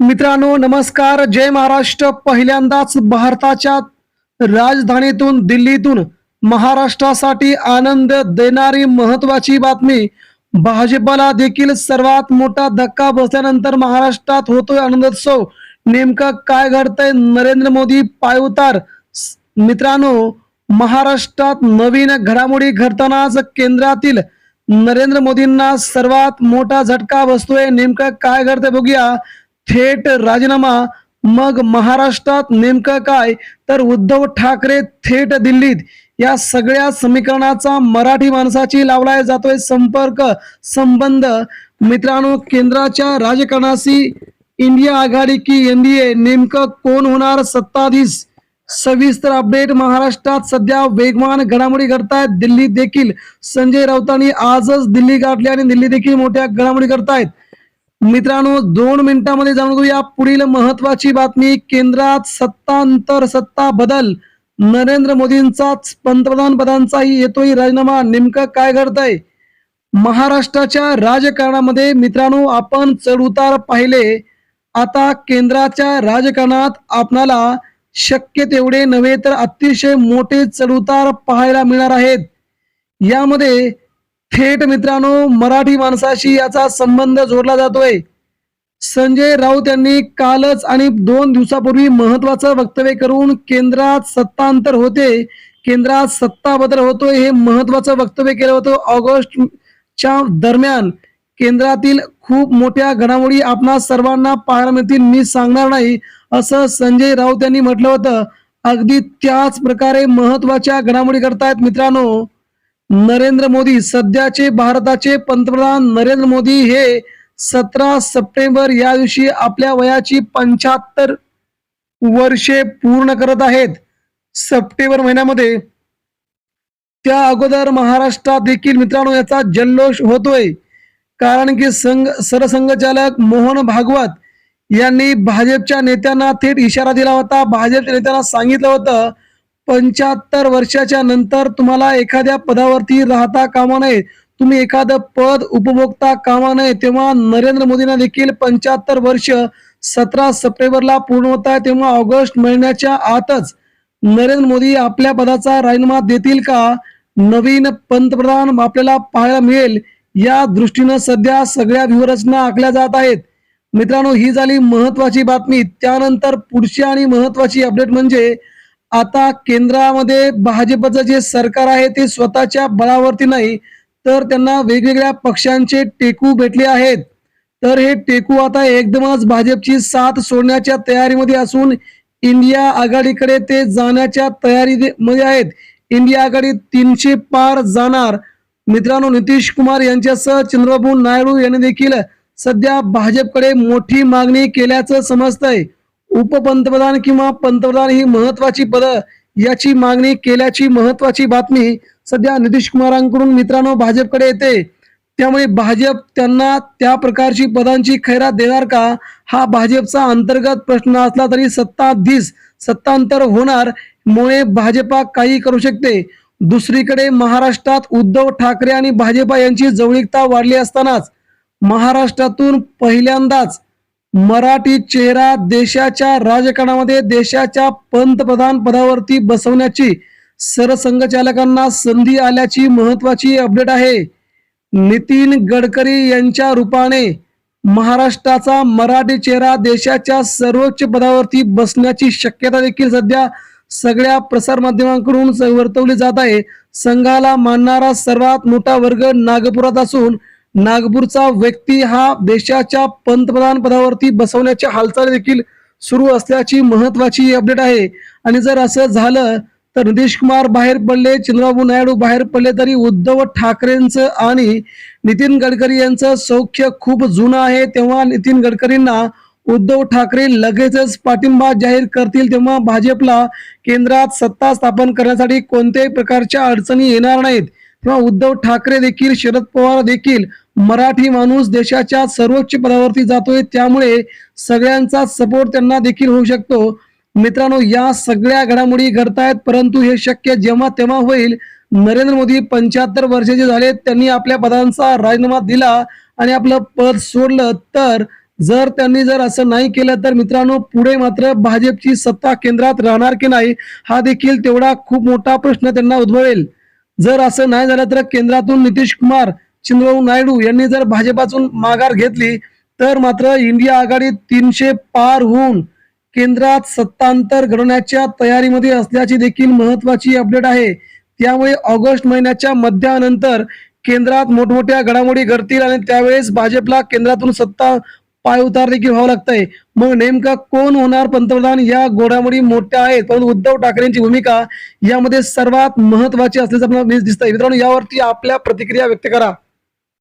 मित्रांनो नमस्कार. जय महाराष्ट्र. पहिल्यांदाच भारताच्या राजधानीतून दिल्लीतून महाराष्ट्रासाठी आनंद देणारी महत्वाची बातमी. भाजपला देखील सर्वात मोठा धक्का बसल्यानंतर महाराष्ट्रात होतोय आनंदोत्सव. नेमकं काय घडतंय? नरेंद्र मोदी पायउतार मित्रांनो महाराष्ट्रात नवीन घडामोडी घडतानाच केंद्रातील नरेंद्र मोदींना सर्वात मोठा झटका बसतोय. नेमकं काय घडतंय बघूया. थेट राजीनामा. मग महाराष्ट्रात नेमकं काय? तर उद्धव ठाकरे थेट दिल्लीत. या सगळ्या समीकरणाचा मराठी माणसाची लावलाय जातोय संपर्क संबंध. मित्रांनो केंद्राच्या राजकारणाशी इंडिया आघाडी की एनडीए नेमकं कोण होणार सत्ताधीश? सविस्तर अपडेट महाराष्ट्रात सध्या वेगवान घडामोडी घडतायत. दिल्लीत देखील संजय राऊतांनी आजच दिल्ली गाठली आणि दिल्ली देखील मोठ्या घडामोडी करतायत मित्रांनो दोन मिनिटांमध्ये जाणून घेऊया पुढील महत्वाची बातमी. केंद्रात सत्तांतर सत्ता बदल. नरेंद्र मोदींचाच पंतप्रधान पदांचाही येतोय राजीनामा. नेमकं काय घडतंय? महाराष्ट्राच्या राजकारणामध्ये मित्रांनो आपण चढउतार पाहिले. आता केंद्राच्या राजकारणात आपणाला शक्य तेवढे नव्हे तर अतिशय मोठे चढउतार पाहायला मिळणार आहेत. यामध्ये थेट मित्रांनो मराठी माणसाशी याचा संबंध जोडला जातोय. संजय राऊत यांनी कालच आणि दोन दिवसापूर्वी महत्वाचं वक्तव्य करून केंद्रात सत्तांतर होते. केंद्रात सत्ता बदल होतोय हे महत्वाचं वक्तव्य केलं होतं ऑगस्टच्या दरम्यान. केंद्रातील खूप मोठ्या घडामोडी आपणा सर्वांना पाहायला मिळतील मी सांगणार नाही असं संजय राऊत यांनी म्हटलं होतं. अगदी त्याच प्रकारे महत्त्वाच्या घडामोडी करतायत मित्रांनो. नरेंद्र मोदी सध्याचे भारताचे पंतप्रधान नरेंद्र मोदी हे सतरा सप्टेंबर या दिवशी आपल्या वयाची पंच्याहत्तर वर्षे पूर्ण करत आहेत. सप्टेंबर महिन्यामध्ये त्या अगोदर महाराष्ट्रात देखील मित्रांनो याचा जल्लोष होतोय. कारण की संघ सरसंघचालक मोहन भागवत यांनी भाजपच्या नेत्यांना थेट इशारा दिला होता. भाजपच्या नेत्यांना सांगितलं होतं पंच्याहत्तर वर्षाच्या नंतर तुम्हाला एखाद्या पदावरती राहता कामा नये. तुम्ही एखादं पद उपभोगता कामा नये. तेव्हा नरेंद्र मोदींना देखील पंच्याहत्तर वर्ष सतरा सप्टेंबरला पूर्ण होत आहे. तेव्हा ऑगस्ट महिन्याच्या आतच नरेंद्र मोदी आपल्या पदाचा राजीनामा देतील का? नवीन पंतप्रधान आपल्याला पाहायला मिळेल. या दृष्टीनं सध्या सगळ्या व्यूहरचना आखल्या जात आहेत. मित्रांनो ही झाली महत्वाची बातमी. त्यानंतर पुढची आणि महत्वाची अपडेट म्हणजे आता केंद्रामध्ये भाजपचं जे सरकार आहे ते स्वतःच्या बळावरती नाही तर त्यांना वेगवेगळ्या पक्षांचे टेकू भेटले आहेत. तर हे टेकू आता एकदमच भाजपची साथ सोडण्याच्या तयारीमध्ये असून इंडिया आघाडीकडे ते जाण्याच्या तयारी मध्ये आहेत. इंडिया आघाडी तीनशे पार जाणार. मित्रांनो नितीश कुमार यांच्यासह चंद्रबाबू नायडू यांनी देखील सध्या भाजपकडे मोठी मागणी केल्याचं समजतंय. उपपंतप्रधान किंवा पंतप्रधान ही महत्वाची पद याची मागणी केल्याची महत्वाची बातमी सध्या नितीश कुमारांकडून मित्रांनो भाजपकडे येते. त्यामुळे भाजप त्यांना त्या प्रकारची पदांची खैरात देणार का? हा भाजपचा अंतर्गत प्रश्न असला तरी सत्ताधीश सत्तांतर होणार मुळे भाजपा काही करू शकते. दुसरीकडे महाराष्ट्रात उद्धव ठाकरे आणि भाजपा यांची जवळीकता वाढली असतानाच महाराष्ट्रातून पहिल्यांदाच मराठी चेहरा देशाच्या राजकारणामध्ये देशाच्या पंतप्रधान पदावरती बसवण्याची सरसंघचालकांना संधी आल्याची महत्वाची अपडेट आहे. नितीन गडकरी यांच्या रूपाने महाराष्ट्राचा मराठी चेहरा देशाच्या सर्वोच्च पदावरती बसण्याची शक्यता देखील सध्या सगळ्या प्रसारमाध्यमांकडून वर्तवली जात आहे. संघाला मानणारा सर्वात मोठा वर्ग नागपुरात असून नागपूरचा व्यक्ती हा देशाच्या पंतप्रधान पदावरती बसवण्याच्या हालचाली देखील सुरू असल्याची महत्वाची अपडेट आहे. आणि जर असं झालं तर नितीश कुमार बाहेर पडले चंद्रबाबू नायडू बाहेर पडले तरी उद्धव ठाकरेंचं आणि नितीन गडकरी यांचं सौख्य खूप जुनं आहे. तेव्हा नितीन गडकरींना उद्धव ठाकरे लगेचच पाठिंबा जाहीर करतील. तेव्हा भाजपला केंद्रात सत्ता स्थापन करण्यासाठी कोणत्याही प्रकारच्या अडचणी येणार नाहीत. तेव्हा उद्धव ठाकरे देखील शरद पवार देखील मराठी माणूस देशाच्या सर्वोच्च पदावरती जातोय. त्यामुळे सगळ्यांचा सपोर्ट त्यांना देखील होऊ शकतो. मित्रांनो या सगळ्या घडामोडी घडतायत परंतु हे शक्य जेव्हा तेव्हा होईल. नरेंद्र मोदी पंच्याहत्तर वर्षाचे झाले त्यांनी आपल्या पदांचा राजीनामा दिला आणि आपलं पद सोडलं. तर जर त्यांनी जर असं नाही केलं तर मित्रांनो पुढे मात्र भाजपची सत्ता केंद्रात राहणार की नाही हा देखील तेवढा खूप मोठा प्रश्न त्यांना उद्भवेल. जर असं नाही झालं तर केंद्रातून नितीश कुमार चंद्रबाबू नायडू यांनी जर भाजपातून माघार घेतली तर मात्र इंडिया आघाडी तीनशे पार होऊन केंद्रात सत्तांतर घडवण्याच्या तयारीमध्ये असल्याची देखील महत्वाची अपडेट आहे. त्यामुळे ऑगस्ट महिन्याच्या मध्यानंतर केंद्रात मोठमोठ्या घडामोडी घडतील आणि त्यावेळेस भाजपला केंद्रातून सत्ता पाय उतार देखील व्हावं लागतंय. मग नेमका कोण होणार पंतप्रधान? या घोडामोडी मोठ्या आहेत. परंतु उद्धव ठाकरेंची भूमिका यामध्ये सर्वात महत्वाची असल्याचं आपल्याला दिसतंय. मित्रांनो यावरती आपल्या प्रतिक्रिया व्यक्त करा.